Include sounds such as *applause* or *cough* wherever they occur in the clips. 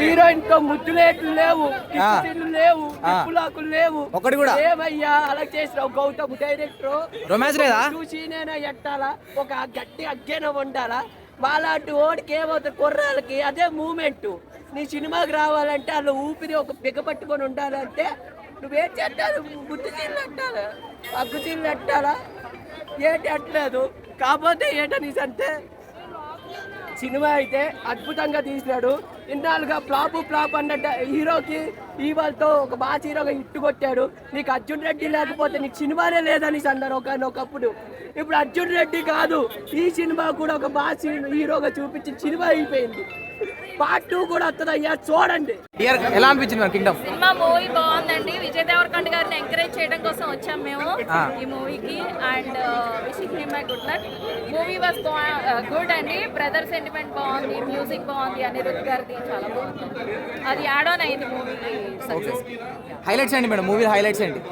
హీరోయిన్తో ముద్దులేట్లు లేవు కిస్సులు లేవు నిప్పులాకులు లేవు. ఒక్కటి కూడా? ఏమయ్యా అలా చేసినావు గౌతమ్ డైరెక్టర్? రొమాన్స్ లేదా? చూసి నేను ఎట్టాలా? ఒక గట్టి అగ్గేన ఉండాలా? వాళ్ళంటి ఓడికి ఏమవుతుంది? కుర్రాళ్ళకి అదే మూమెంట్. నీ సినిమాకి రావాలంటే వాళ్ళు ఊపిరి ఒక బిగపట్టుకొని ఉండాలంటే నువ్వేం చేస్తావు? బుద్ధి చీళ్ళు అట్టాలా అగ్గు చీళ్ళు అట్టాలా ఏంటి అట్లేదు కాకపోతే ఏంటని అంటే సినిమా అయితే అద్భుతంగా తీసినాడు. ఇన్నాళ్ళుగా ఫ్లాపు ఫ్లాప్ అన్నట్టు హీరోకి ఈవాళ్ళతో ఒక బాస్ హీరోగా ఇట్టు కొట్టాడు నీకు అర్జున్ రెడ్డి లేకపోతే నీకు సినిమానే లేదని అన్నారు ఒక ఒకప్పుడు. ఇప్పుడు అర్జున్ రెడ్డి కాదు. ఈ సినిమా కూడా ఒక బాగా హీరోగా చూపించి సినిమా అయిపోయింది. పార్ట్ టూ కూడా వస్తుందయ్యా చూడండి. డియర్ ఎలా అనిపించింది మన కింగ్డమ్ సినిమా మూవీ బాగుందండి. విజయ్ దేవరకొండ గారిని ఎంకరేజ్ చేయడం కోసం వచ్చాం మేము. ఈ మూవీకి. And wishing him my good luck movie was good అండి. బ్రదర్ సెంటిమెంట్ బాగుంది మ్యూజిక్ బాగుంది అనిరుద్ గారిది చాలా బాగుంది. అది యాడ్ ఆన్ అయింది మూవీకి సక్సెస్ హైలైట్స్ ఏంటి మేడం? మూవీ హైలైట్స్ ఏంటి?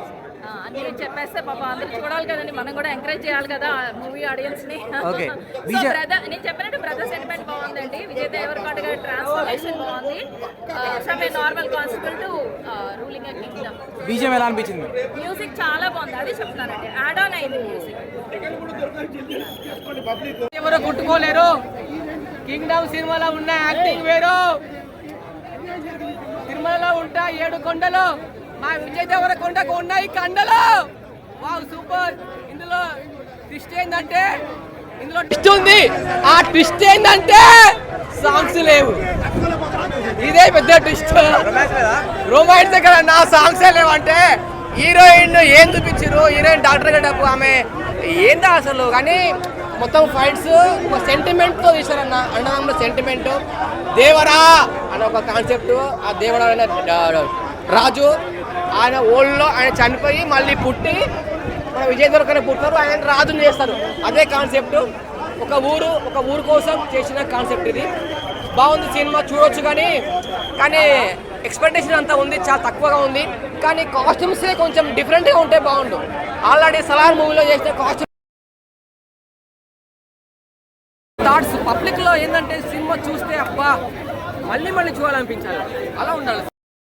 అన్ని చెప్పేస్తే పాప అందరూ చూడాలి కదండి. మనం కూడా ఎంకరేజ్ చేయాలి కదా మూవీ ఆడియన్స్ని. *laughs* విజయ్- బ్రదర్ నేను చెప్పినట్టు బ్రదర్ సెంటిమెంట్ బాగుందండి. విజయ్ దేవరకొండ గారి ట్రాన్స్ఫర్మేషన్ బాగుంది a normal constable to ruling a kingdom BGM ఎలా అనిపించింది? మ్యూజిక్ చాలా బాగుంది. అది చెప్తానండి యాడ్ ఆన్ అయింది మ్యూజిక్ ఎవరు కుట్టుకోలేరు కింగ్డమ్ సినిమాలో ఉన్న యాక్టింగ్ వేరు. తిరుమలలో ఉంటా ఏడు కొండలు. మా విజయ్ దేవరకొండకు ఉన్నాయి? కండలు! Wow super! ఇందులో ట్విస్ట్ ఏంటంటే ఇందులో ట్విస్ట్ ఉంది. ఆ ట్విస్ట్ ఏంటంటే సాంగ్స్ లేవు. ఇదే పెద్ద ట్విస్ట్ రొమాన్స్ దగ్గర నా సాంగ్స్ లేవంటే హీరోయిన్ ఏం చూపించారు హీరోయిన్ డాక్టర్ గడపు ఆమె ఏందా అసలు? కానీ మొత్తం ఫైట్స్ ఒక సెంటిమెంట్తో తీశారన్న అన్నదమ్ముల సెంటిమెంట్ దేవరా అనే ఒక కాన్సెప్ట్ ఆ దేవరా రాజు ఆయన ఓల్డ్లో ఆయన చనిపోయి మళ్ళీ పుట్టి మన విజయ దొరకనే పుట్టారు ఆయన రాజుని చేస్తారు. అదే కాన్సెప్ట్ ఒక ఊరు ఒక ఊరు కోసం చేసిన కాన్సెప్ట్ ఇది. బాగుంది సినిమా చూడొచ్చు కానీ కానీ ఎక్స్పెక్టేషన్ అంతా ఉంది చాలా తక్కువగా ఉంది. కానీ కాస్ట్యూమ్సే కొంచెం డిఫరెంట్గా ఉంటే బాగుండు. ఆల్రెడీ సలార్ మూవీలో చేసిన కాస్ట్యూమ్ థాట్స్ పబ్లిక్లో ఏంటంటే సినిమా చూస్తే అబ్బా మళ్ళీ మళ్ళీ చూడాలనిపించాలి. అలా ఉండాలి.